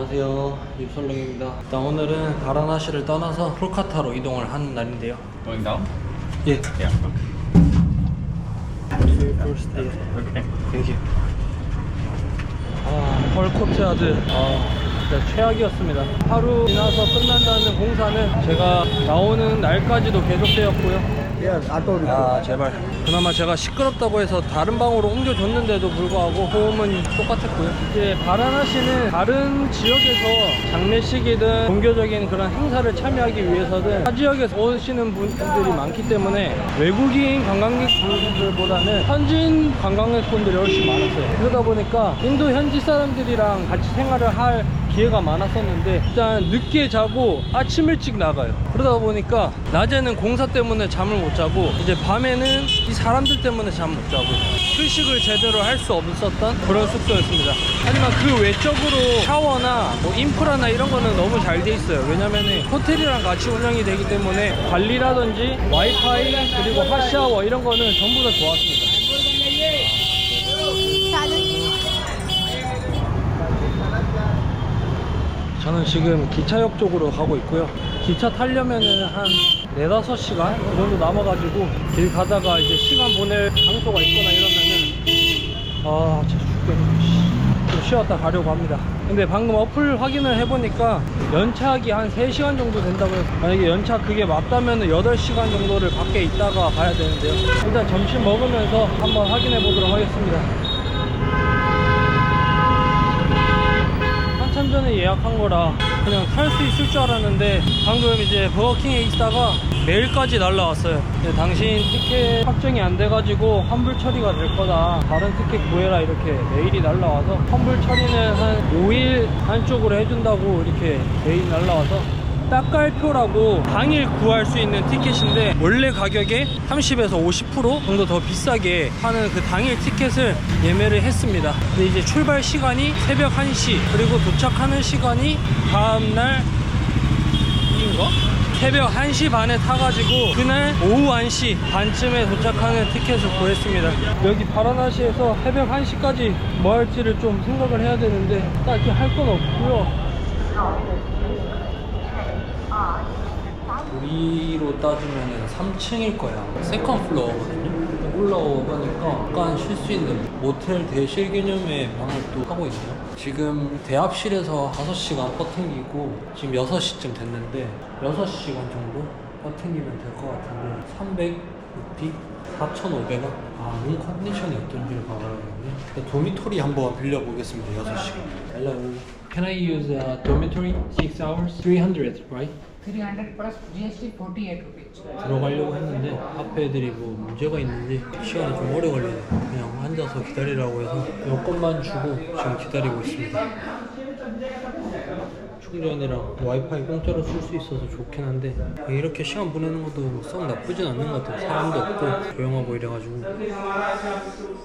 안녕하세요. 입설렁입니다. 일단 오늘은 바라나시를 떠나서 콜카타로 이동을 하는 날인데요. Going down? 예. Yeah. first day. Okay. 땡큐 아 헐코트야드 아 진짜 최악이었습니다. 하루 지나서 끝난다는 공사는 제가 나오는 날까지도 계속되었고요 아 제발. 그나마 제가 시끄럽다고 해서 다른 방으로 옮겨줬는데도 불구하고 호흡은 똑같았고요. 이제 바라나시는 다른 지역에서 장례식이든 종교적인 그런 행사를 참여하기 위해서는 타 지역에서 오시는 분들이 많기 때문에 외국인 관광객분들보다는 현지인 관광객분들이 훨씬 많았어요. 그러다 보니까 인도 현지 사람들이랑 같이 생활을 할 기회가 많았었는데 일단 늦게 자고 아침 일찍 나가요. 그러다 보니까 낮에는 공사 때문에 잠을 못 자고 이제 밤에는 이 사람들 때문에 잠 못 자고 휴식을 제대로 할 수 없었던 그런 숙소였습니다. 하지만 그 외적으로 샤워나 뭐 인프라나 이런 거는 너무 잘 돼 있어요. 왜냐면은 호텔이랑 같이 운영이 되기 때문에 관리라든지 와이파이 그리고 핫샤워 이런 거는 전부 다 좋았습니다 저는 지금 기차역 쪽으로 가고 있고요. 기차 타려면은 한 4, 5시간 그 정도 남아가지고 길 가다가 이제 시간 보낼 장소가 있거나 이러면은 아, 진짜 죽겠네. 씨. 좀 쉬었다 가려고 합니다. 근데 방금 어플 확인을 해보니까 연착이 한 3시간 정도 된다고 해요. 만약에 연착 그게 맞다면 8시간 정도를 밖에 있다가 가야 되는데요. 일단 점심 먹으면서 한번 확인해 보도록 하겠습니다. 한참 전에 예약한 거라 그냥 탈 수 있을 줄 알았는데 방금 이제 버거킹에 있다가 내일까지 날라왔어요. 당신 티켓 확정이 안 돼가지고 환불 처리가 될 거다. 다른 티켓 구해라 이렇게 메일이 날라와서 환불 처리는 한 5일 한쪽으로 해준다고 이렇게 메일이 날라와서 딱깔표라고 당일 구할 수 있는 티켓인데 원래 가격에 30에서 50% 정도 더 비싸게 하는 그 당일 티켓을 예매를 했습니다. 근데 이제 출발 시간이 새벽 1시 그리고 도착하는 시간이 다음날 인가? 새벽 1시 반에 타가지고 그날 오후 1시 반쯤에 도착하는 티켓을 구했습니다. 여기 바라나시에서 새벽 1시까지 뭐 할지를 좀 생각을 해야 되는데 딱히 할 건 없고요. 우리로 따지면 3층일 거야. 세컨 플로어거든요. 올라오니까 약간 쉴 수 있는 모텔 대실 개념의 방을 또 하고 있네요. 지금 대합실에서 5시간 버팅기고 지금 6시쯤 됐는데 6시간 정도 버팅기면 될 것 같은데 300루피? 4,500원? 아, 룸 컨디션이 어떤지를 봐야겠네. 도미토리 한번 빌려보겠습니다. 6시간. Hello. Can I use a dormitory? 6 hours? 300, right? 300 plus GST 48 rupees. 들어가려고 했는데 앞에 애들이 뭐 문제가 있는지 시간이 좀 오래 걸리네요 그냥 앉아서 기다리라고 해서 여권만 주고 지금 기다리고 있습니다 충전이랑 와이파이 공짜로 쓸 수 있어서 좋긴 한데 이렇게 시간 보내는 것도 뭐 썩 나쁘진 않는 것 같아요. 사람도 없고 조용하고 이래가지고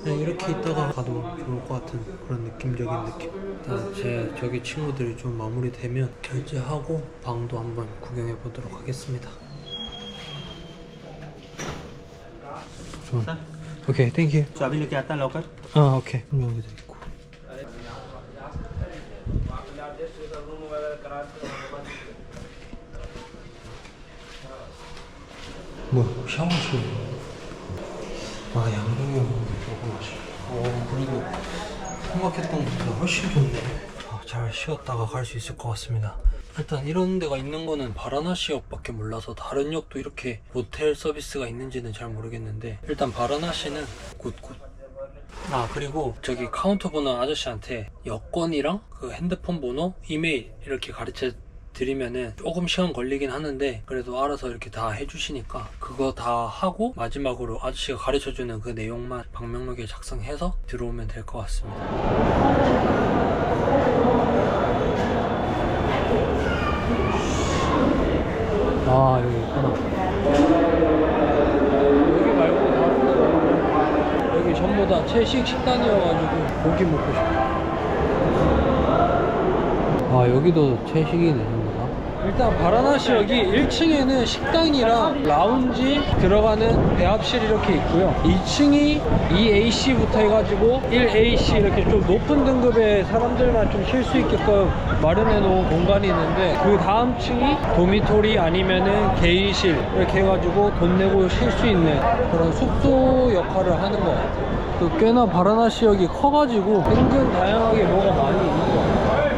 그냥 이렇게 있다가 가도 좋을 것 같은 그런 느낌적인 느낌. 일단 제 저기 친구들이 좀 마무리되면 결제하고 방도 한번 구경해 보도록 하겠습니다. 좀. 오케이 땡큐 So, I've been 아 오케이. 그럼 여기도 있고. 뭐 샤워실. 아 양동이 너무 맛있어 어 그래도 생각했던 것보다 훨씬 좋네. 아, 잘 쉬었다가 갈 수 있을 것 같습니다. 일단 이런 데가 있는 거는 바라나시역 밖에 몰라서 다른 역도 이렇게 모텔 서비스가 있는지는 잘 모르겠는데 일단 바라나시는 굿굿 아 그리고 저기 카운터 보는 아저씨한테 여권이랑 그 핸드폰 번호, 이메일 이렇게 가르쳐 드리면은 조금 시간 걸리긴 하는데 그래도 알아서 이렇게 다 해주시니까 그거 다 하고 마지막으로 아저씨가 가르쳐주는 그 내용만 방명록에 작성해서 들어오면 될 것 같습니다. 아 여기 있구나. 여기 말고 다른 데가 여기 전부 다 채식 식단이어가지고 고기 먹고 싶어. 아 여기도 채식이네 전부 다. 일단 바라나시역이 1층에는 식당이랑 라운지 들어가는 배합실 이렇게 있고요 2층이 2AC부터 해가지고 1AC 이렇게 좀 높은 등급의 사람들만 좀 쉴 수 있게끔 마련해 놓은 공간이 있는데 그 다음 층이 도미토리 아니면은 게이실 이렇게 해가지고 돈 내고 쉴 수 있는 그런 숙소 역할을 하는 것 같아요 또 꽤나 바라나 시역이 커가지고 은근 다양하게 뭐가 많이 있는 것 같아요.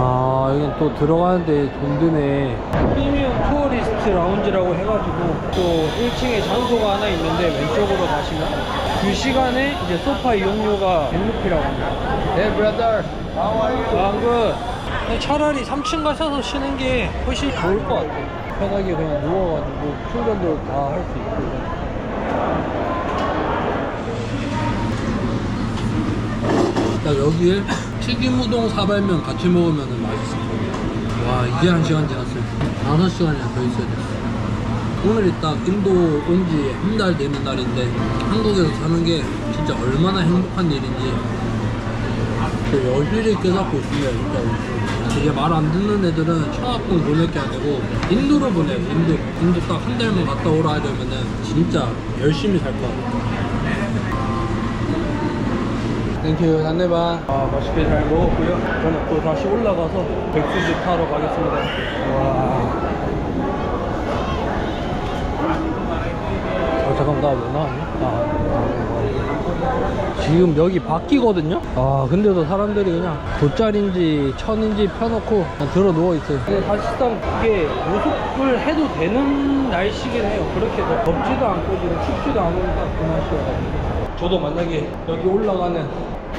아 여긴 또 들어가는데 돈 드네. 프리미엄 투어리스트 라운지라고 해가지고 또 1층에 장소가 하나 있는데 왼쪽으로 가시면 2시간에 이제 소파 이용료가 100루피라고 합니다. 네 브라더 안 굿. 차라리 3층 가셔서 쉬는 게 훨씬 좋을 것 같아요. 편하게 그냥 누워가지고 충전도 다 할 수 있고 딱 여기에 튀김 우동 사발면 같이 먹으면 맛있을 거예요. 와, 이제 한 시간 지났어요. 다섯 시간이나 더 있어야 됐어. 오늘이 딱 인도 온 지 한 달 되는 날인데 한국에서 사는 게 진짜 얼마나 행복한 일인지 그 여실히 깨닫고 있습니다, 진짜. 이게 말 안 듣는 애들은 청학공 보낼 게 아니고 인도로 보내요, 인도. 인도 딱 한 달만 갔다 오라 하려면은 진짜 열심히 살것 같아요. 땡큐 단내반 아 맛있게 잘 먹었고요. 저는 또 다시 올라가서 백수지 타러 가겠습니다. 와. 어, 잠깐 나왜 나왔냐? 아, 지금 여기 바뀌거든요? 아 근데도 사람들이 그냥 돗자리인지 천인지 펴놓고 들어 누워있어요 근데 사실상 이게 노숙을 해도 되는 날씨긴 해요 그렇게 더 덥지도 않고 지금 춥지도 않으니까 그 날씨여가지고 저도 만약에 여기 올라가는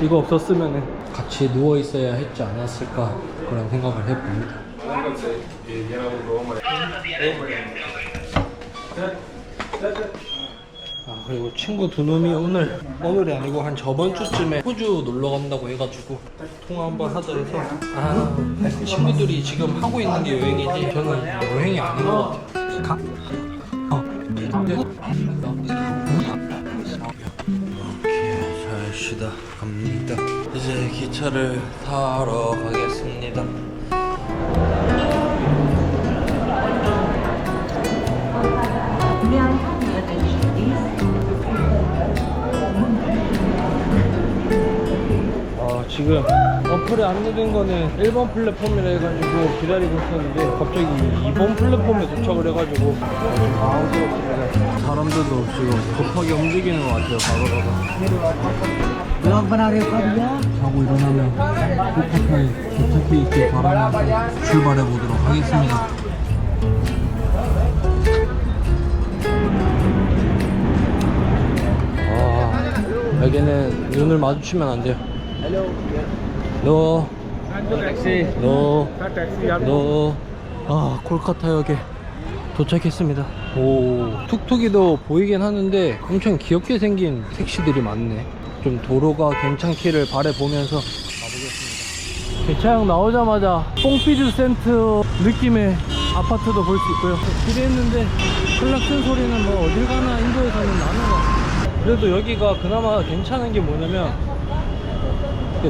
이거 없었으면 같이 누워 있어야 했지 않았을까 그런 생각을 해봅니다. 아 그리고 친구 두 놈이 오늘 오늘이 아니고 한 저번 주쯤에 호주 놀러 간다고 해가지고 통화 한번 하자 해서 아 친구들이 지금 하고 있는 게 여행이지 저는 여행이 아닌 것 같아요. 가? 어. 이렇게 잘 쉬다 갑니다. 이제 기차를 타러 가겠습니다. 지금 어플에 안내된 거는 1번 플랫폼이라 해가지고 기다리고 있었는데 갑자기 2번 플랫폼에 도착을 해가지고 좀 당황스럽습니다 사람들도 지금 급하게 움직이는 것 같아요 바로바로. 몇번 하려 겁이야? 자고 일어나면 포카카에 도착해 있길 바라면서 출발해 보도록 하겠습니다. 아, 여기는 눈을 마주치면 안 돼요. 너 너, 너, 아, 콜카타역에 도착했습니다. 오, 툭툭이도 보이긴 하는데 엄청 귀엽게 생긴 택시들이 많네. 좀 도로가 괜찮기를 바래보면서 가보겠습니다. 개차역 나오자마자 뽕피드 센터 느낌의 아파트도 볼 수 있고요. 기대했는데 클락슨 소리는 뭐 어딜 가나 인도에서는 나는 것 같아요. 그래도 여기가 그나마 괜찮은 게 뭐냐면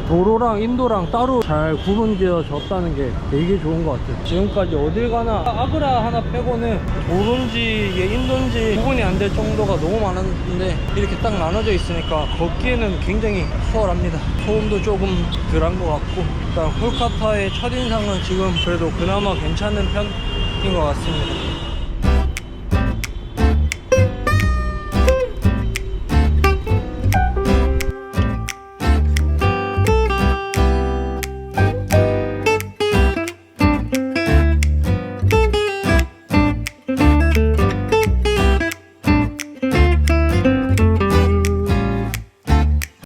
도로랑 인도랑 따로 잘 구분되어졌다는 게 되게 좋은 것 같아요. 지금까지 어딜 가나 아그라 하나 빼고는 도로인지 인도인지 구분이 안 될 정도가 너무 많았는데 이렇게 딱 나눠져 있으니까 걷기에는 굉장히 수월합니다. 소음도 조금 덜한 것 같고 일단 콜카타의 첫인상은 지금 그래도 그나마 괜찮은 편인 것 같습니다.